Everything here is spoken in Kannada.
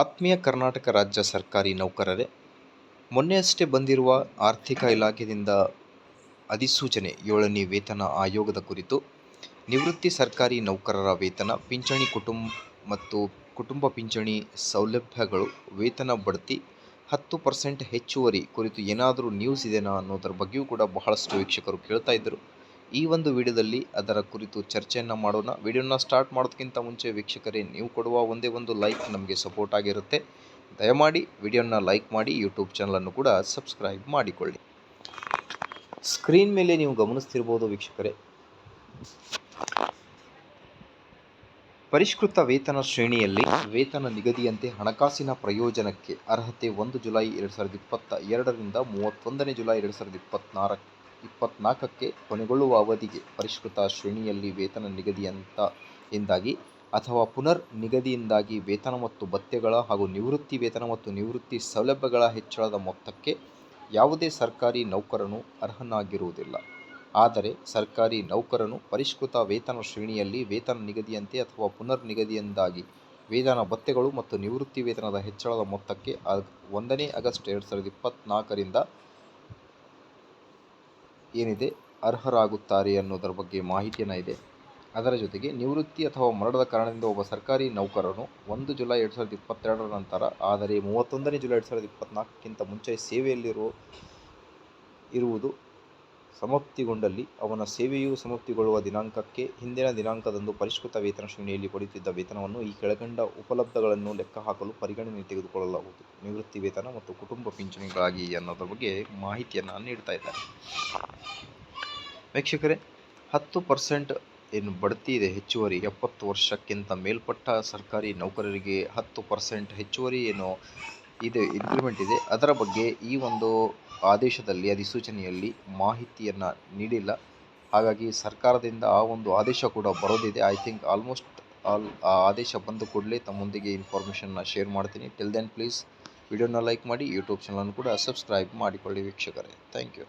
ಆತ್ಮೀಯ ಕರ್ನಾಟಕ ರಾಜ್ಯ ಸರ್ಕಾರಿ ನೌಕರರೇ, ಮೊನ್ನೆಯಷ್ಟೇ ಬಂದಿರುವ ಆರ್ಥಿಕ ಇಲಾಖೆಯಿಂದ ಅಧಿಸೂಚನೆ ಏಳನೇ ವೇತನ ಆಯೋಗದ ಕುರಿತು ನಿವೃತ್ತಿ ಸರ್ಕಾರಿ ನೌಕರರ ವೇತನ, ಪಿಂಚಣಿ ಕುಟುಂಬ ಮತ್ತು ಕುಟುಂಬ ಪಿಂಚಣಿ ಸೌಲಭ್ಯಗಳು ವೇತನ ಬಡ್ತಿ ಹತ್ತು ಪರ್ಸೆಂಟ್ ಹೆಚ್ಚುವರಿ ಕುರಿತು ಏನಾದರೂ ನ್ಯೂಸ್ ಇದೆಯಾ ಅನ್ನೋದರ ಬಗ್ಗೆಯೂ ಕೂಡ ಬಹಳಷ್ಟು ವೀಕ್ಷಕರು ಕೇಳ್ತಾ ಇದ್ದರು. ಈ ಒಂದು ವಿಡಿಯೋದಲ್ಲಿ ಅದರ ಕುರಿತು ಚರ್ಚೆಯನ್ನು ಮಾಡೋಣ. ವಿಡಿಯೋನ ಸ್ಟಾರ್ಟ್ ಮಾಡೋದಕ್ಕಿಂತ ಮುಂಚೆ ವೀಕ್ಷಕರೇ, ನೀವು ಕೊಡುವ ಒಂದೇ ಒಂದು ಲೈಕ್ ನಮಗೆ ಸಪೋರ್ಟ್ ಆಗಿರುತ್ತೆ. ದಯಮಾಡಿ ವಿಡಿಯೋನ ಲೈಕ್ ಮಾಡಿ ಯೂಟ್ಯೂಬ್ ಚಾನಲನ್ನು ಕೂಡ ಸಬ್ಸ್ಕ್ರೈಬ್ ಮಾಡಿಕೊಳ್ಳಿ. ಸ್ಕ್ರೀನ್ ಮೇಲೆ ನೀವು ಗಮನಿಸ್ತಿರ್ಬೋದು ವೀಕ್ಷಕರೇ. ಪರಿಷ್ಕೃತ ವೇತನ ಶ್ರೇಣಿಯಲ್ಲಿ ವೇತನ ನಿಗದಿಯಂತೆ ಹಣಕಾಸಿನ ಪ್ರಯೋಜನಕ್ಕೆ ಅರ್ಹತೆ ಒಂದು ಜುಲೈ ಎರಡು ಸಾವಿರದ ಇಪ್ಪತ್ತ ಎರಡರಿಂದ ಮೂವತ್ತೊಂದನೇ ಜುಲೈ ಎರಡು ಸಾವಿರದ ಇಪ್ಪತ್ನಾಲ್ಕು ಇಪ್ಪತ್ನಾಲ್ಕಕ್ಕೆ ಕೊನೆಗೊಳ್ಳುವ ಅವಧಿಗೆ ಪರಿಷ್ಕೃತ ಶ್ರೇಣಿಯಲ್ಲಿ ವೇತನ ನಿಗದಿಯಂತ ಎಂದಾಗಿ ಅಥವಾ ಪುನರ್ ನಿಗದಿಯಿಂದಾಗಿ ವೇತನ ಮತ್ತು ಭತ್ಯೆಗಳ ಹಾಗೂ ನಿವೃತ್ತಿ ವೇತನ ಮತ್ತು ನಿವೃತ್ತಿ ಸೌಲಭ್ಯಗಳ ಹೆಚ್ಚಳದ ಮೊತ್ತಕ್ಕೆ ಯಾವುದೇ ಸರ್ಕಾರಿ ನೌಕರನು ಅರ್ಹನಾಗಿರುವುದಿಲ್ಲ. ಆದರೆ ಸರ್ಕಾರಿ ನೌಕರನು ಪರಿಷ್ಕೃತ ವೇತನ ಶ್ರೇಣಿಯಲ್ಲಿ ವೇತನ ನಿಗದಿಯಂತೆ ಅಥವಾ ಪುನರ್ ನಿಗದಿಯಿಂದಾಗಿ ವೇತನ ಭತ್ಯೆಗಳು ಮತ್ತು ನಿವೃತ್ತಿ ವೇತನದ ಹೆಚ್ಚಳದ ಮೊತ್ತಕ್ಕೆ ಒಂದನೇ ಆಗಸ್ಟ್ ಎರಡು ಸಾವಿರದ ಇಪ್ಪತ್ತ್ನಾಲ್ಕರಿಂದ ಏನಿದೆ? ಅರ್ಹರಾಗುತ್ತಾರೆ ಅನ್ನೋದರ ಬಗ್ಗೆ ಮಾಹಿತಿಯನ್ನು ಇದೆ. ಅದರ ಜೊತೆಗೆ ನಿವೃತ್ತಿ ಅಥವಾ ಮರಣದ ಕಾರಣದಿಂದ ಒಬ್ಬ ಸರ್ಕಾರಿ ನೌಕರನು ಒಂದು ಜುಲೈ ಎರಡು ಸಾವಿರದ ಇಪ್ಪತ್ತೆರಡರ ನಂತರ, ಆದರೆ ಮೂವತ್ತೊಂದನೇ ಜುಲೈ ಎರಡು ಸಾವಿರದ ಇಪ್ಪತ್ತ್ನಾಲ್ಕಕ್ಕಿಂತ ಮುಂಚೆ ಸೇವೆಯಲ್ಲಿರುವ ಇರುವುದು ಸಮಾಪ್ತಿಗೊಂಡಲ್ಲಿ ಅವನ ಸೇವೆಯು ಸಮಾಪ್ತಿಗೊಳ್ಳುವ ದಿನಾಂಕಕ್ಕೆ ಹಿಂದಿನ ದಿನಾಂಕದಂದು ಪರಿಷ್ಕೃತ ವೇತನ ಶ್ರೇಣಿಯಲ್ಲಿ ಪಡೆಯುತ್ತಿದ್ದ ವೇತನವನ್ನು ಈ ಕೆಳಕಂಡ ಉಪಲಬ್ಧಗಳನ್ನು ಲೆಕ್ಕಹಾಕಲು ಪರಿಗಣನೆ ತೆಗೆದುಕೊಳ್ಳಲಾಗುವುದು. ನಿವೃತ್ತಿ ವೇತನ ಮತ್ತು ಕುಟುಂಬ ಪಿಂಚಣಿಗಳಾಗಿ ಅನ್ನೋದ್ರ ಬಗ್ಗೆ ಮಾಹಿತಿಯನ್ನು ನೀಡ್ತಾ ಇದ್ದಾರೆ. ವೀಕ್ಷಕರೇ, ಹತ್ತು ಪರ್ಸೆಂಟ್ ಏನು ಬಡ್ತಿ ಇದೆ ಹೆಚ್ಚುವರಿ ಎಪ್ಪತ್ತು ವರ್ಷಕ್ಕಿಂತ ಮೇಲ್ಪಟ್ಟ ಸರ್ಕಾರಿ ನೌಕರರಿಗೆ ಹತ್ತು ಪರ್ಸೆಂಟ್ ಹೆಚ್ಚುವರಿ ಏನು ಇದೆ ಇಂಕ್ರಿಮೆಂಟ್ ಇದೆ. ಅದರ ಬಗ್ಗೆ ಈ ಒಂದು ಆದೇಶದಲ್ಲಿ, ಅಧಿಸೂಚನೆಯಲ್ಲಿ ಮಾಹಿತಿಯನ್ನು ನೀಡಿಲ್ಲ. ಹಾಗಾಗಿ ಸರ್ಕಾರದಿಂದ ಆ ಒಂದು ಆದೇಶ ಕೂಡ ಬರೋದಿದೆ. ಐ ಥಿಂಕ್ ಆಲ್ಮೋಸ್ಟ್ ಆಲ್ ಆ ಆದೇಶ ಬಂದ ಕೂಡಲೇ ತಮ್ಮೊಂದಿಗೆ ಇನ್ಫಾರ್ಮೇಷನ್ನ ಶೇರ್ ಮಾಡ್ತೀನಿ. ಟಿಲ್ ದೆನ್ ಪ್ಲೀಸ್ ವಿಡಿಯೋನ ಲೈಕ್ ಮಾಡಿ ಯೂಟ್ಯೂಬ್ ಚಾನಲನ್ನು ಕೂಡ ಸಬ್ಸ್ಕ್ರೈಬ್ ಮಾಡಿಕೊಳ್ಳಿ ವೀಕ್ಷಕರೇ. Thank you